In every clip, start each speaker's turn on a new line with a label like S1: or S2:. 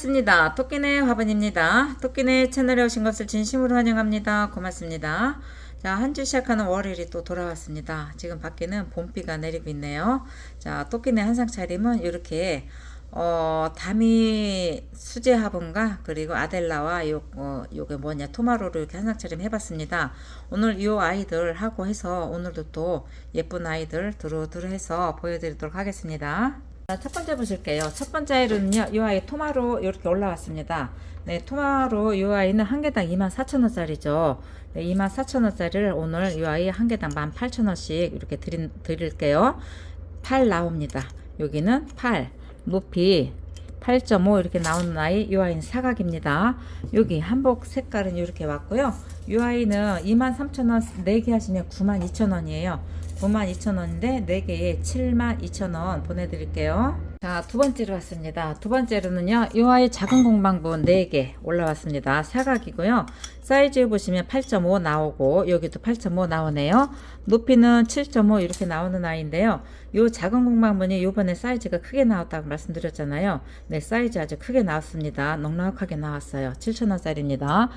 S1: 반갑습니다. 토끼네 화분입니다. 토끼네 채널에 오신 것을 진심으로 환영합니다. 고맙습니다. 자, 한 주 시작하는 월요일이 또 돌아왔습니다. 지금 밖에는 봄비가 내리고 있네요. 자, 토끼네 한상 차림은 이렇게 어, 다미 수제 화분과 그리고 아델라와 요, 어, 요게 뭐냐, 토마로를 이렇게 한상 차림 해봤습니다. 오늘 요 아이들 하고 해서 오늘도 또 예쁜 아이들 두루두루 해서 보여드리도록 하겠습니다. 자, 첫 번째 보실게요. 첫 번째는요, 이 아이 토마로 이렇게 올라왔습니다. 네, 토마로 이 아이는 한 개당 24,000원짜리죠. 네, 24,000원짜리를 오늘 이 아이 한 개당 18,000원씩 이렇게 드린, 드릴게요. 8 나옵니다. 여기는 8. 높이 8.5 이렇게 나오는 아이, 이 아이는 사각입니다. 여기 한복 색깔은 이렇게 왔고요. 이 아이는 23,000원 4개 하시면 92,000원이에요. 92,000원인데 4개에 72,000원 보내드릴게요. 자, 두 번째로 왔습니다. 두 번째로는요, 이 아이 작은 공방분 4개 올라왔습니다. 사각이고요. 사이즈 보시면 8.5 나오고, 여기도 8.5 나오네요. 높이는 7.5 이렇게 나오는 아이인데요. 요 작은 공방분이 요번에 사이즈가 크게 나왔다고 말씀드렸잖아요. 네, 사이즈 아주 크게 나왔습니다. 넉넉하게 나왔어요. 7,000원짜리입니다.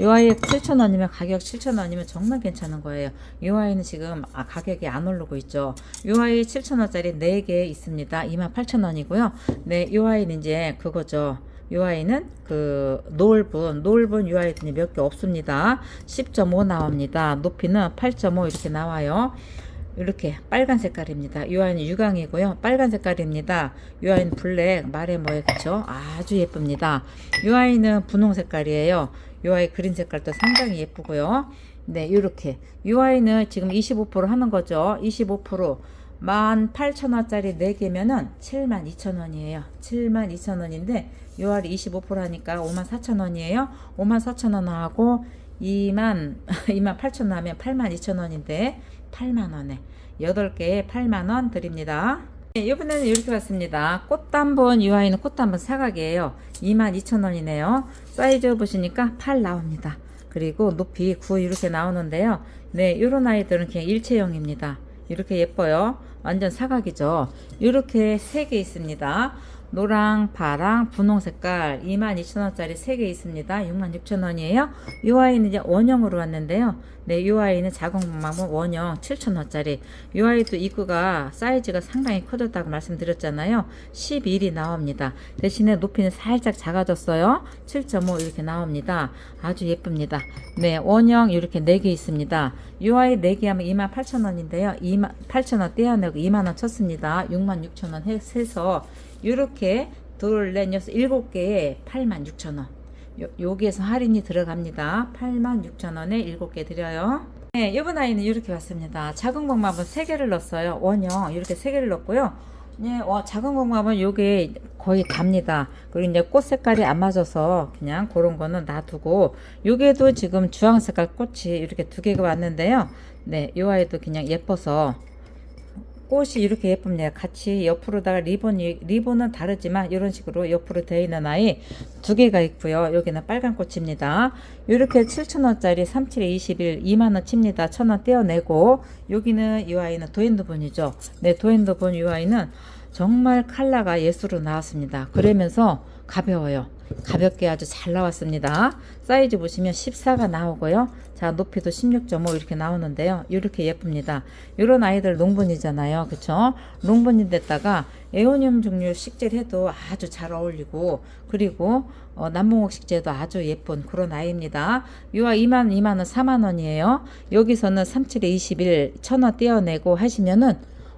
S1: 요 아이 7,000원이면 가격 7,000원이면 정말 괜찮은 거예요. 요 아이는 지금 아, 가격이 안 오르고 있죠. 요 아이 7,000원짜리 4개 있습니다. 28,000원이고요. 네, 요 아이는 이제 그거죠. 요 아이는 그 노을분 노을분 요 아이들이 몇 개 없습니다 10.5 나옵니다 높이는 8.5 이렇게 나와요 이렇게 빨간 색깔입니다. 요 아이는 유광이고요. 빨간 색깔입니다. 요 아이는 블랙 말해 뭐에 그쵸? 아주 예쁩니다. 요 아이는 분홍 색깔이에요. 요 아이 그린 색깔도 상당히 예쁘고요. 네 이렇게. 요 아이는 지금 25% 하는 거죠. 25% 18,000원짜리 4개면은 72,000원이에요. 72,000원인데 요 알이 25% 하니까 54,000원이에요. 54,000원하고 2만 28,000원 하면 82,000원인데 8만원에 8개에 8만원 드립니다. 네, 이번에는 이렇게 봤습니다. 꽃단분 이 아이는 꽃단분 사각이에요. 22,000원이네요. 사이즈 보시니까 8 나옵니다. 그리고 높이 9 이렇게 나오는데요. 네, 이런 아이들은 그냥 일체형입니다. 이렇게 예뻐요. 완전 사각이죠. 이렇게 세개 있습니다. 노랑, 파랑, 분홍 색깔 22,000원짜리 3개 있습니다. 66,000원이에요. 이 아이는 이제 원형으로 왔는데요. 네, 이 아이는 공방은 원형 7,000원짜리. 이 아이도 입구가 사이즈가 상당히 커졌다고 말씀드렸잖아요. 11이 나옵니다. 대신에 높이는 살짝 작아졌어요. 7.5 이렇게 나옵니다. 아주 예쁩니다. 네, 원형 이렇게 4개 있습니다. 이 아이 4개 하면 28,000원인데요. 28,000원 떼어내고 2만원 쳤습니다. 66,000원 해서 이렇게 둘, 넷, 여섯, 일곱 개에 86,000원. 요, 여기에서 할인이 들어갑니다. 86,000원에 일곱 개 드려요. 네, 이번 아이는 이렇게 왔습니다. 작은 공마은 3개를 넣었어요. 원형 이렇게 3개를 넣었고요. 네, 어, 작은 공마은 요게 거의 갑니다. 그리고 이제 꽃 색깔이 안 맞아서 그냥 그런 거는 놔두고 요게도 지금 주황 색깔 꽃이 이렇게 두 개가 왔는데요. 네, 요 아이도 그냥 예뻐서 꽃이 이렇게 예쁩니다. 같이 옆으로다가 리본이 리본은 다르지만 이런 식으로 옆으로 되어 있는 아이 두 개가 있고요. 여기는 빨간 꽃입니다. 이렇게 7,000원짜리 37에 21 2만 원 칩니다. 1,000원 떼어내고 여기는 이 아이는 도엔드본이죠. 네, 도엔드본 이 아이는 정말 컬러가 예술로 나왔습니다. 그러면서 가벼워요. 가볍게 아주 잘 나왔습니다. 사이즈 보시면 14가 나오고요. 자, 높이도 16.5 이렇게 나오는데요. 이렇게 예쁩니다. 이런 아이들 농분이잖아요. 그쵸? 농분인데다가 에오늄 종류 식재를 해도 아주 잘 어울리고 그리고 어, 남봉옥 식재도 아주 예쁜 그런 아이입니다. 유아 2만 2만 원 4만 원이에요. 여기서는 37에 21 1000원 떼어내고 하시면은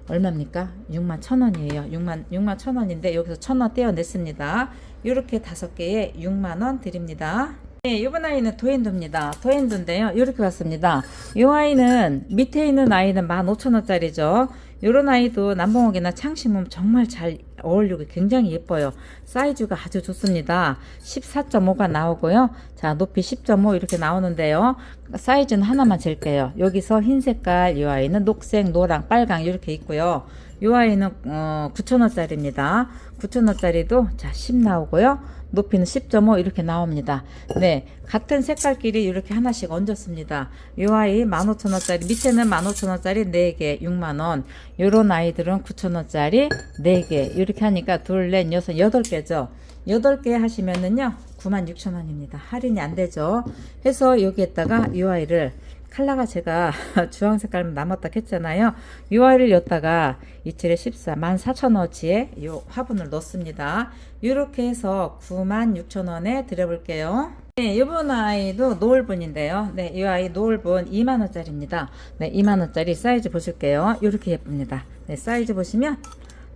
S1: 얼마입니까? 6만 1000원이에요. 6만 6만 1000원인데 여기서 1000원 떼어냈습니다. 이렇게 다섯 개에 6만 원 드립니다. 네, 이번 아이는 도엔도입니다. 도엔도인데요. 이렇게 왔습니다. 이 아이는 밑에 있는 아이는 15,000원짜리죠. 이런 아이도 남봉옥이나 창심은 정말 잘 어울리고 굉장히 예뻐요. 사이즈가 아주 좋습니다. 14.5가 나오고요. 자, 높이 10.5 이렇게 나오는데요. 사이즈는 하나만 잴게요. 여기서 흰 색깔 이 아이는 녹색, 노랑, 빨강 이렇게 있고요. 요 아이는 어, 9,000원짜리입니다. 9,000원짜리도 자, 10 나오고요. 높이는 10.5 이렇게 나옵니다. 네, 같은 색깔끼리 이렇게 하나씩 얹었습니다. 요 아이 15,000원짜리 밑에는 15,000원짜리 4개 6만원 요런 아이들은 9,000원짜리 4개 이렇게 하니까 둘, 넷, 여섯, 여덟 개죠. 8개 하시면은요 96,000원입니다. 할인이 안 되죠. 해서 여기에다가 이 아이를 칼라가 제가 주황 색깔 남았다 했잖아요. 이 아이를 였다가 이틀에 14, 14,000원어치에 요 화분을 넣습니다. 이렇게 해서 96,000원에 드려볼게요. 네, 이번 아이도 노을분인데요. 네, 이 아이 노을분 2만원짜리입니다. 네, 2만원짜리 사이즈 보실게요. 이렇게 예쁩니다. 네, 사이즈 보시면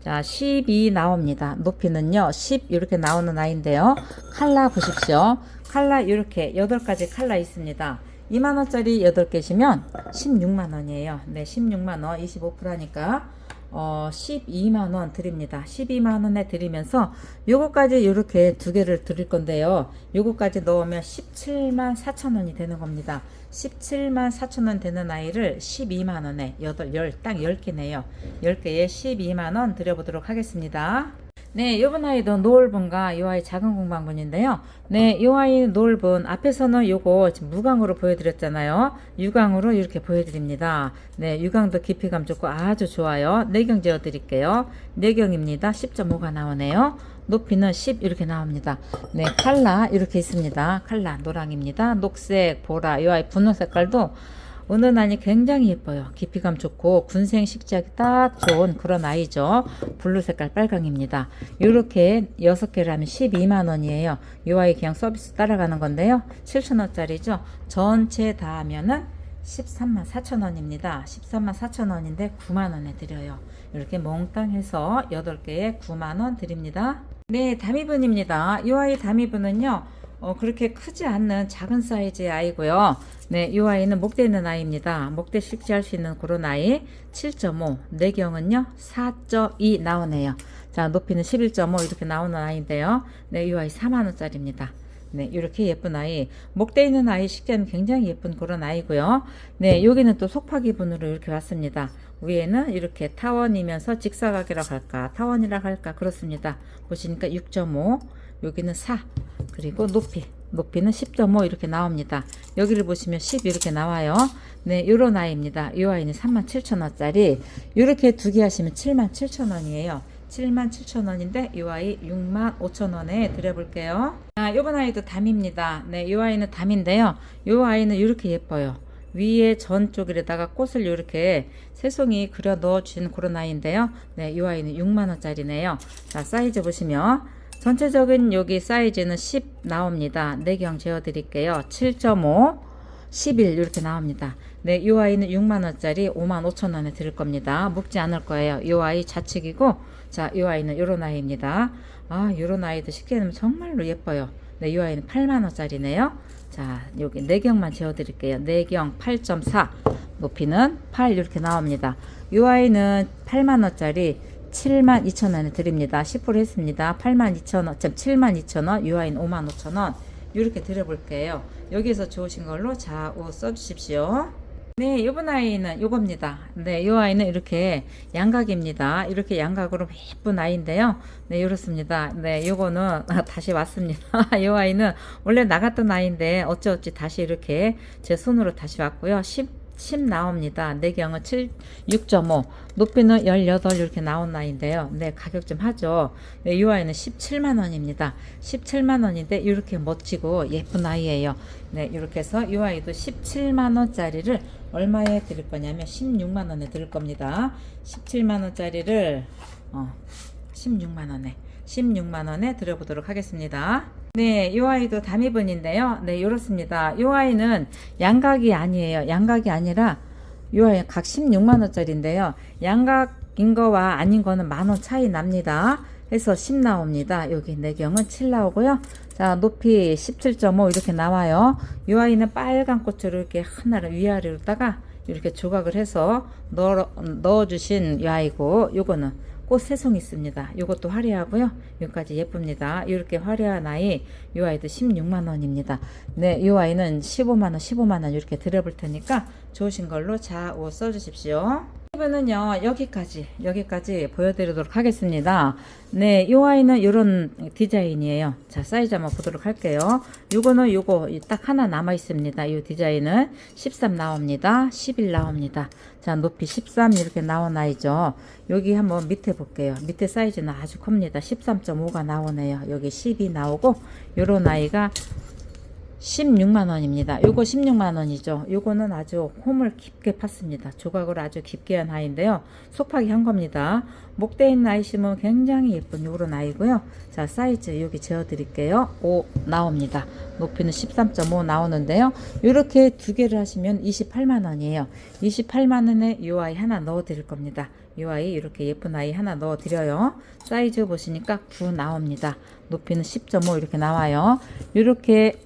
S1: 자, 12 나옵니다. 높이는요, 10 이렇게 나오는 아이인데요. 칼라 보십시오. 칼라 이렇게 8가지 칼라 있습니다. 2만원짜리 8개시면 16만원이에요. 네, 16만원, 25%니까, 어, 12만원 드립니다. 12만원에 드리면서, 요거까지 이렇게 두 개를 드릴 건데요. 요거까지 넣으면 17만 4천원이 되는 겁니다. 17만 4천원 되는 아이를 12만원에 8, 10, 딱 10개네요. 10개에 12만원 드려보도록 하겠습니다. 네, 요번 아이도 노을분과 요 아이 작은 공방분인데요. 네, 요 아이 노을분 앞에서는 요거 지금 무광으로 보여드렸잖아요. 유광으로 이렇게 보여드립니다. 네, 유광도 깊이감 좋고 아주 좋아요. 내경 지어드릴게요. 내경입니다. 10.5가 나오네요. 높이는 10 이렇게 나옵니다. 네, 칼라 이렇게 있습니다. 칼라 노랑입니다. 녹색, 보라, 요 아이 분홍 색깔도 은은하니 굉장히 예뻐요. 깊이감 좋고 군생 식재하기 딱 좋은 그런 아이죠. 블루 색깔 빨강입니다. 이렇게 6개를 하면 12만 원이에요. 이 아이 그냥 서비스 따라가는 건데요. 7천 원짜리죠. 전체 다 하면은 13만 4천 원입니다. 13만 4천 원인데 9만 원에 드려요. 이렇게 몽땅 해서 8개에 9만 원 드립니다. 네, 다미분입니다. 이 아이 다미분은요. 어, 그렇게 크지 않는 작은 사이즈의 아이고요. 네, 이 아이는 목대 있는 아이입니다. 목대 식지할 수 있는 그런 아이 7.5, 내경은요 4.2 나오네요. 자, 높이는 11.5 이렇게 나오는 아이인데요. 네, 이 아이 4만 원짜리입니다. 네, 이렇게 예쁜 아이. 목대 있는 아이 식재는 굉장히 예쁜 그런 아이고요. 네, 여기는 또 속파기분으로 이렇게 왔습니다. 위에는 이렇게 타원이면서 직사각이라고 할까, 타원이라고 할까, 그렇습니다. 보시니까 6.5, 여기는 4, 그리고 높이. 높이는 10.5 이렇게 나옵니다. 여기를 보시면 10 이렇게 나와요. 네, 요런 아이입니다. 이 아이는 37,000원짜리. 이렇게 두 개 하시면 77,000원이에요. 77,000원인데 이 아이 65,000원에 드려볼게요. 자, 요번 아이도 담입니다. 네, 이 아이는 담인데요. 이 아이는 이렇게 예뻐요. 위에 전 쪽에다가 꽃을 이렇게 새송이 그려 넣어 주신 그런 아이인데요. 네, 이 아이는 6만 원짜리네요. 자, 사이즈 보시면 전체적인 여기 사이즈는 10 나옵니다. 내경 재어 드릴게요. 7.5 11 이렇게 나옵니다. 네, 이 아이는 6만 원짜리 5만 5천 원에 드릴 겁니다. 묵지 않을 거예요. 이 아이 좌측이고, 자, 이 아이는 요런 아이입니다. 아, 요런 아이도 쉽게 넣으면 정말로 예뻐요. 네, 이 아이는 8만 원짜리네요. 자, 여기 내경만 재어 드릴게요. 내경 8.4 높이는 8 이렇게 나옵니다. 이 아이는 8만 원짜리 7만 2천 원에 드립니다. 10% 했습니다. 8만 2천 원, 7만 2천 원, 유아인 5만 5천 원. 이렇게 드려볼게요. 여기서 좋으신 걸로 좌우 써주십시오. 네, 이번 아이는 요겁니다. 네, 요 아이는 이렇게 양각입니다. 이렇게 양각으로 예쁜 아이인데요. 네, 이렇습니다. 네, 요거는 다시 왔습니다. 요 아이는 원래 나갔던 아이인데 어찌어찌 다시 이렇게 제 손으로 다시 왔고요. 10 10 나옵니다. 내경은 7, 6.5, 높이는 18 이렇게 나온 나이인데요. 네, 가격 좀 하죠. 네, 이 아이는 17만 원입니다. 17만 원인데 이렇게 멋지고 예쁜 아이예요. 네, 이렇게 해서 이 아이도 17만 원짜리를 얼마에 드릴 거냐면 16만 원에 드릴 겁니다. 17만 원짜리를 어, 16만 원에 16만 원에 드려보도록 하겠습니다. 네, 이 아이도 담이분인데요. 네, 이렇습니다. 이 아이는 양각이 아니에요. 양각이 아니라 이 아이 각 16만 원짜리인데요. 양각인 거와 아닌 거는 만 원 차이 납니다. 해서 10 나옵니다. 여기 내경은 7 나오고요. 자, 높이 17.5 이렇게 나와요. 이 아이는 빨간 꽃으로 이렇게 하나를 위아래로다가 이렇게 조각을 해서 넣어, 넣어주신 이 아이고, 요거는 꽃 새송 있습니다. 이것도 화려하고요. 여기까지 예쁩니다. 이렇게 화려한 아이, 이 아이도 16만 원입니다. 네, 이 아이는 15만 원, 15만 원 이렇게 드려볼 테니까 좋으신 걸로 좌우 써주십시오. 이번은요 여기까지 여기까지 보여드리도록 하겠습니다. 네 이 아이는 이런 디자인이에요. 자 사이즈 한번 보도록 할게요. 요거는 요거 딱 하나 남아 있습니다. 이 디자인은 13 나옵니다. 11 나옵니다. 자 높이 13 이렇게 나온 아이죠. 여기 한번 밑에 볼게요. 밑에 사이즈는 아주 큽니다. 13.5가 나오네요. 여기 10이 나오고 요런 아이가 16만 원입니다. 요거 16만 원이죠. 요거는 아주 홈을 깊게 팠습니다. 조각으로 아주 깊게 한 아이인데요. 속팍이 한 겁니다. 목대 있는 아이 심으면 굉장히 예쁜 요런 아이고요. 자, 사이즈 여기 재어 드릴게요. 5 나옵니다. 높이는 13.5 나오는데요. 요렇게 두 개를 하시면 28만 원이에요. 28만 원에 요 아이 하나 넣어 드릴 겁니다. 이 아이 이렇게 예쁜 아이 하나 넣어 드려요. 사이즈 보시니까 9 나옵니다. 높이는 10.5 이렇게 나와요. 이렇게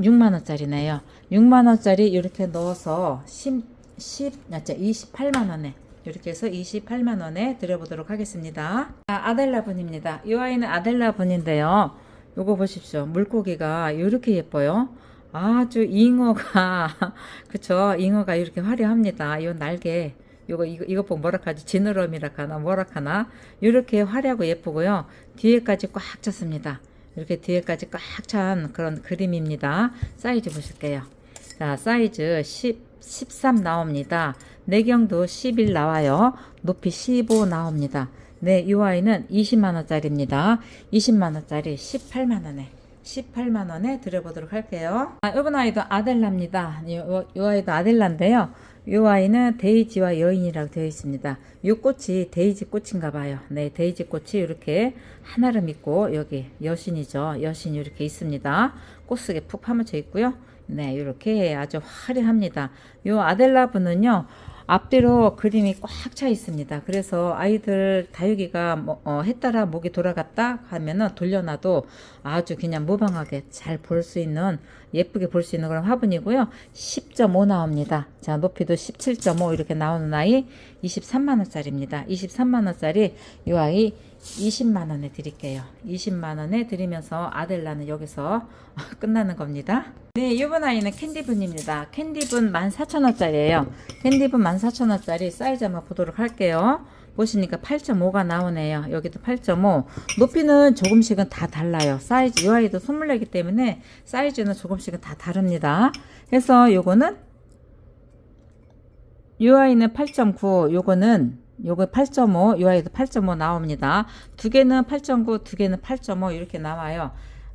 S1: 6만원짜리네요. 6만원짜리 이렇게 넣어서 10, 10, 28만원에 이렇게 해서 28만원에 드려보도록 하겠습니다. 아, 아델라 분입니다. 이 아이는 아델라 분인데요. 요거 보십시오. 물고기가 이렇게 예뻐요. 아주 잉어가, 그쵸. 잉어가 이렇게 화려합니다. 이 날개. 요거 이거 이것 보고 뭐라 하지 지느러미라 하나 뭐라 하나 이렇게 화려하고 예쁘고요 뒤에까지 꽉 찼습니다 이렇게 뒤에까지 꽉 찬 그런 그림입니다. 사이즈 보실게요. 자, 사이즈 10, 13 나옵니다. 내경도 11 나와요. 높이 15 나옵니다. 네, 이 아이는 20만원짜리입니다. 20만원짜리 18만원에. 18만원에 드려보도록 할게요. 아, 이번 아이도 아델라입니다. 이, 이 아이도 아델라인데요. 이 아이는 데이지와 여인이라고 되어 있습니다. 이 꽃이 데이지 꽃인가 봐요. 네, 데이지 꽃이 이렇게 하나름 있고 여기 여신이죠. 여신이 이렇게 있습니다. 꽃속에 푹 파묻혀 있고요. 네, 이렇게 아주 화려합니다. 이 아델라분은요. 앞뒤로 그림이 꽉 차 있습니다. 그래서 아이들 다육이가 뭐, 어, 해 따라 목이 돌아갔다 하면은 돌려놔도 아주 그냥 무방하게 잘 볼 수 있는 예쁘게 볼 수 있는 그런 화분이고요. 10.5 나옵니다. 자, 높이도 17.5 이렇게 나오는 아이 23만 원짜리입니다. 23만 원짜리 이 아이 20만 원에 드릴게요. 20만 원에 드리면서 아델라는 여기서 끝나는 겁니다. 네, 이번 아이는 캔디분입니다. 캔디분 14,000원짜리예요. 캔디분 14,000원짜리 사이즈 한번 보도록 할게요. 보시니까 8.5가 나오네요. 여기도 8.5. 높이는 조금씩은 다 달라요. 사이즈, 이 아이도 선물내기 때문에 사이즈는 조금씩은 다 다릅니다. 그래서 요거는 이 아이는 8.9, 요거는 요거 8.5, 요 아이도 8.5 나옵니다. 두 개는 8.9, 두 개는 8.5 이렇게 나와요.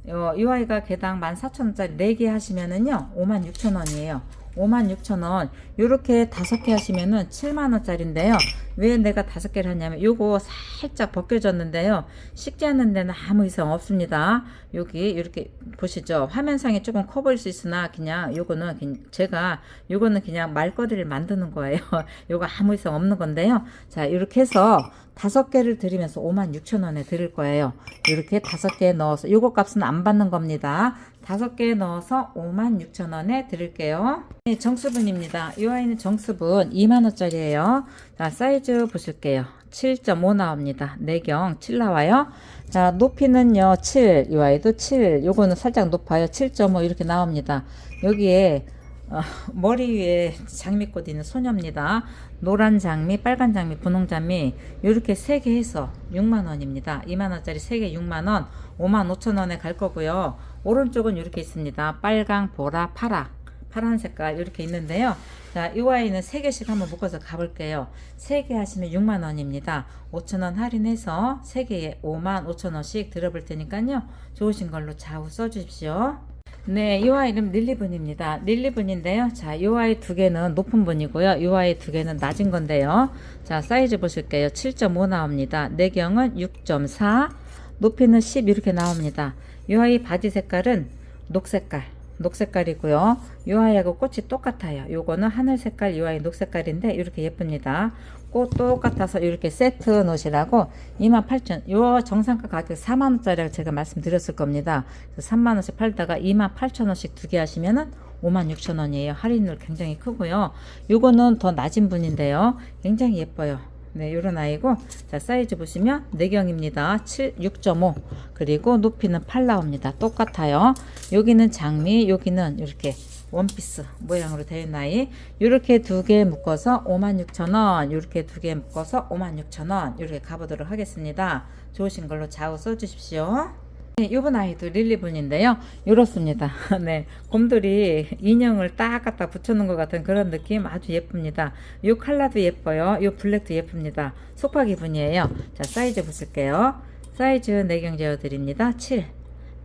S1: 요, 이 아이가 개당 14,000원짜리 4개 하시면은요, 56,000원이에요. 56,000원. 요렇게 다섯 개 하시면은 7만원짜리인데요. 왜 내가 다섯 개를 하냐면 요거 살짝 벗겨졌는데요. 식지 않는 데는 아무 이상 없습니다. 여기 이렇게 보시죠. 화면상에 조금 커 보일 수 있으나 그냥 요거는 제가 요거는 그냥 말거리를 만드는 거예요. 요거 아무 이상 없는 건데요. 자, 이렇게 해서 다섯 개를 드리면서 56,000원에 드릴 거예요. 이렇게 다섯 개 넣어서 요거 값은 안 받는 겁니다. 다섯 개 넣어서 56,000원에 드릴게요. 네, 정수분입니다. 이 아이는 정수분 2만원짜리예요. 자, 사이즈 보실게요. 7.5 나옵니다. 내경 7 나와요. 자, 높이는요, 7. 이 아이도 7. 요거는 살짝 높아요. 7.5 이렇게 나옵니다. 여기에 어, 머리 위에 장미꽃 있는 소녀입니다. 노란 장미, 빨간 장미, 분홍 장미 이렇게 세 개 해서 6만 원입니다. 2만 원짜리 세 개 6만 원, 5만 5천 원에 갈 거고요. 오른쪽은 이렇게 있습니다. 빨강, 보라, 파라. 파란 색깔 이렇게 있는데요. 자, 이 아이는 세 개씩 한번 묶어서 가볼게요. 세개 하시면 6만 원입니다. 5천 원 할인해서 세 개에 5만 5천 원씩 들어볼 테니까요. 좋으신 걸로 좌우 써주십시오. 네, 이 아이는 릴리분입니다. 릴리분인데요. 자, 이 아이 두 개는 높은 분이고요. 이 아이 두 개는 낮은 건데요. 자, 사이즈 보실게요. 7.5 나옵니다. 내경은 6.4, 높이는 10 이렇게 나옵니다. 이 아이 바지 색깔은 녹색깔. 녹 색깔이고요. 이 아이하고 꽃이 똑같아요. 요거는 하늘 색깔, 이 아이 녹 색깔인데 이렇게 예쁩니다. 꽃 똑같아서 이렇게 세트 놓으시라고 28,000, 요 정상가 가격 4만원짜리라고 제가 말씀드렸을 겁니다. 3만원씩 팔다가 28,000원씩 두 개 하시면은 56,000원이에요. 할인율 굉장히 크고요. 요거는 더 낮은 분인데요. 굉장히 예뻐요. 네, 요런 아이고, 자, 사이즈 보시면, 내경입니다. 7, 6.5. 그리고 높이는 8 나옵니다. 똑같아요. 여기는 장미, 여기는 이렇게 원피스 모양으로 되어 있는 아이 이렇게 두 개 묶어서 56,000원 이렇게 두 개 묶어서 56,000원 이렇게 가보도록 하겠습니다 좋으신 걸로 좌우 써주십시오 네, 이번 아이도 릴리분인데요. 이렇습니다. 네, 곰돌이 인형을 딱 갖다 붙여놓은 것 같은 그런 느낌 아주 예쁩니다. 이 컬러도 예뻐요. 이 블랙도 예쁩니다. 소파 기분이에요. 자, 사이즈 보실게요. 사이즈 4경 재어드립니다. 7.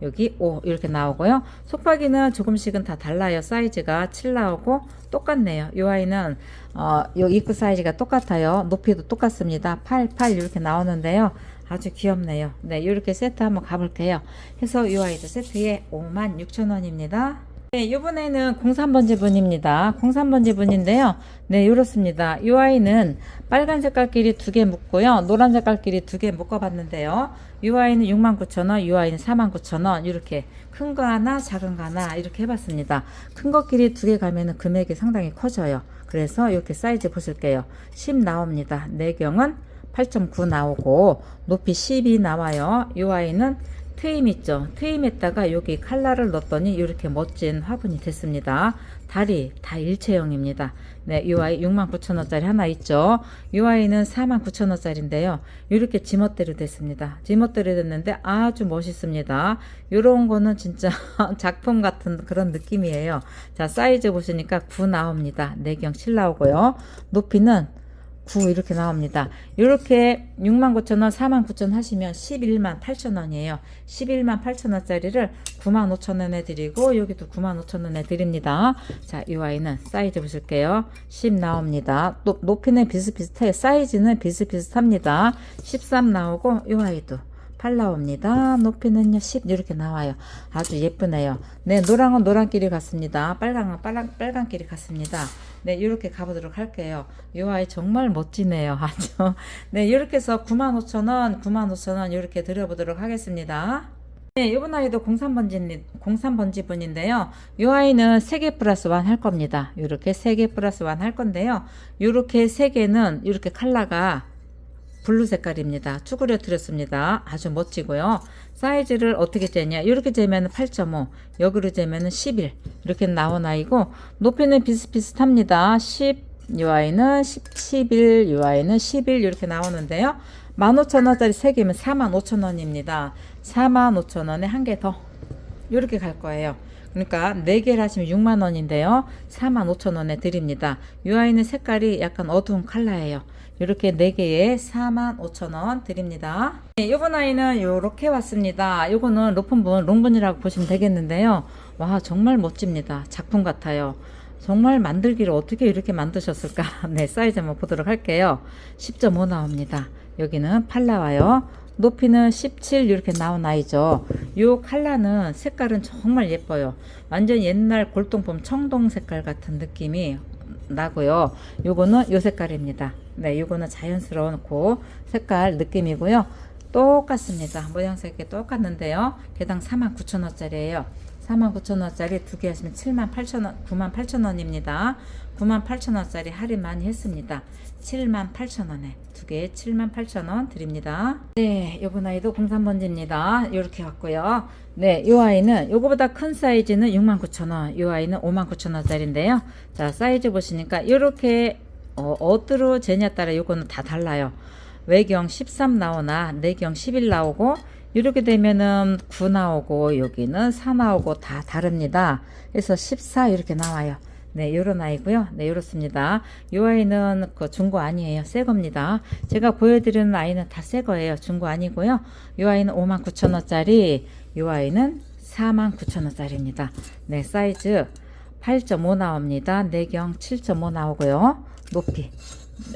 S1: 여기 5 이렇게 나오고요. 속박이는 조금씩은 다 달라요. 사이즈가 7 나오고 똑같네요. 이 아이는 어, 요 입구 사이즈가 똑같아요. 높이도 똑같습니다. 8, 8 이렇게 나오는데요. 아주 귀엽네요. 네, 이렇게 세트 한번 가볼게요. 해서 이 아이도 세트에 56,000원입니다. 네, 이번에는 03번지 분입니다. 03번지 분인데요. 네, 이렇습니다. 이 아이는 빨간 색깔끼리 두 개 묶고요. 노란 색깔끼리 두 개 묶어봤는데요. 이 아이는 69,000원, 이 아이는 49,000원. 이렇게 큰 거 하나, 작은 거 하나 이렇게 해봤습니다. 큰 것끼리 두 개 가면은 금액이 상당히 커져요. 그래서 이렇게 사이즈 보실게요. 10 나옵니다. 내경은 8.9 나오고 높이 10이 나와요. 이 아이는 트임 있죠. 트임에다가 여기 칼라를 넣었더니 이렇게 멋진 화분이 됐습니다. 다리 다 일체형입니다. 네, 이 아이 69,000원짜리 하나 있죠. 이 아이는 49,000원짜리인데요. 이렇게 지멋대로 됐습니다. 지멋대로 됐는데 아주 멋있습니다. 이런 거는 진짜 작품 같은 그런 느낌이에요. 자, 사이즈 보시니까 9 나옵니다. 내경 7 나오고요. 높이는 9 이렇게 나옵니다. 이렇게 69,000원, 49,000원 하시면 11만 8천원이에요. 11만 8천원짜리를 9만 5천원에 드리고 여기도 9만 5천원에 드립니다. 자, 이 아이는 사이즈 보실게요. 10 나옵니다. 또 높이는 비슷비슷해. 사이즈는 비슷비슷합니다. 13 나오고 이 아이도 8 나옵니다. 높이는요 10 이렇게 나와요. 아주 예쁘네요. 네, 노랑은 노랑끼리 같습니다. 빨강은 빨강 빨강끼리 같습니다. 네, 이렇게 가보도록 할게요. 이 아이 정말 멋지네요. 아주. 네, 이렇게 해서 95,000원, 95,000원 이렇게 드려보도록 하겠습니다. 네, 이번 아이도 03번지, 03번지 분인데요. 이 아이는 3개 플러스 1 할 겁니다. 이렇게 3개 플러스 1 할 건데요. 이렇게 3개는 이렇게 컬러가 블루 색깔입니다. 쭈그려 드렸습니다. 아주 멋지고요. 사이즈를 어떻게 재냐? 이렇게 재면 8.5, 여기로 재면 11 이렇게 나온 아이고 높이는 비슷비슷합니다. 10, 이 아이는 10, 11, 이 아이는 11 이렇게 나오는데요. 15,000원짜리 3개면 45,000원입니다. 45,000원에 한 개 더 이렇게 갈 거예요. 그러니까 4개를 하시면 6만 원인데요. 4만 5천 원에 드립니다. 이 아이는 색깔이 약간 어두운 컬러예요. 이렇게 4개에 4만 5천 원 드립니다. 네, 이번 아이는 이렇게 왔습니다. 이거는 로픈분, 롱분이라고 보시면 되겠는데요. 와, 정말 멋집니다. 작품 같아요. 정말 만들기를 어떻게 이렇게 만드셨을까? 네, 사이즈 한번 보도록 할게요. 10.5 나옵니다. 여기는 8 나와요. 높이는 17 이렇게 나온 아이죠. 요 컬러는 색깔은 정말 예뻐요. 완전 옛날 골동품 청동 색깔 같은 느낌이 나고요. 요거는 요 색깔입니다. 네, 요거는 자연스러운 고 색깔 느낌이고요. 똑같습니다. 모양색이 똑같는데요. 개당 49,000원짜리예요. 49,000원짜리 두 개 하시면 78,000원, 98,000원입니다. 98,000원짜리 할인 많이 했습니다. 78,000원에 두 개에 78,000원 드립니다. 네, 요번 아이도 03번지입니다. 이렇게 왔고요. 네, 이 아이는 요거보다 큰 사이즈는 69,000원, 이 아이는 59,000원짜리인데요. 자, 사이즈 보시니까 이렇게 어, 어디로 재냐에 따라 요거는 다 달라요. 외경 13 나오나 내경 11 나오고 이렇게 되면은 9 나오고 여기는 4 나오고 다 다릅니다. 그래서 14 이렇게 나와요. 네, 요런 아이고요. 네, 요렇습니다. 요 아이는 그 중고 아니에요. 새 겁니다. 제가 보여드리는 아이는 다 새 거예요. 중고 아니고요. 요 아이는 59,000원짜리, 요 아이는 49,000원짜리입니다. 네, 사이즈 8.5 나옵니다. 내경 7.5 나오고요. 높이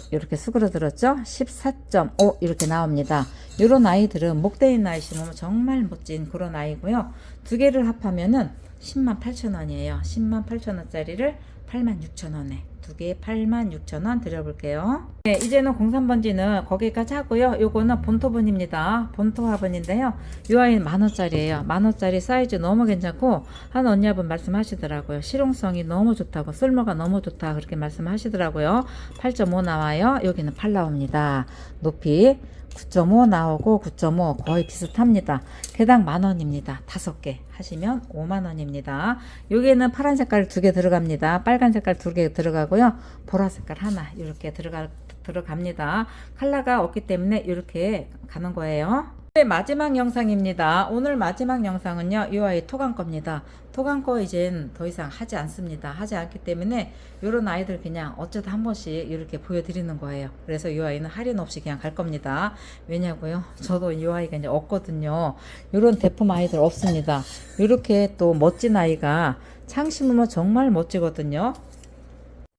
S1: 이렇게 수그러들었죠? 14.5 이렇게 나옵니다. 이런 아이들은 목대인 아이 심으면 정말 멋진 그런 아이고요. 두 개를 합하면은 10만 8천 원이에요. 10만 8천 원짜리를 8만 6천 원에 두 개에 8만 6천 원 드려볼게요. 네, 이제는 03번지는 거기까지 하고요. 요거는 본토분입니다. 본토 화분인데요. 이 아이는 만 원짜리예요. 만 원짜리 사이즈 너무 괜찮고 한 언니분 말씀하시더라고요. 실용성이 너무 좋다고 쓸모가 너무 좋다 그렇게 말씀하시더라고요. 8.5 나와요. 여기는 8 나옵니다. 높이 9.5 나오고 9.5 거의 비슷합니다. 개당 만 원입니다. 다섯 개 하시면 5만 원입니다. 여기에는 파란 색깔 두 개 들어갑니다. 빨간 색깔 두 개 들어가고요. 보라 색깔 하나 이렇게 들어가 들어갑니다. 컬러가 없기 때문에 이렇게 가는 거예요. 네, 마지막 영상입니다. 오늘 마지막 영상은요, 이 아이 토강 겁니다. 토강 거 이젠 더 이상 하지 않습니다. 하지 않기 때문에 이런 아이들 그냥 어쩌다 한 번씩 이렇게 보여드리는 거예요. 그래서 이 아이는 할인 없이 그냥 갈 겁니다. 왜냐고요? 저도 이 아이가 이제 없거든요. 이런 대품 아이들 없습니다. 이렇게 또 멋진 아이가 창 심으면 정말 멋지거든요.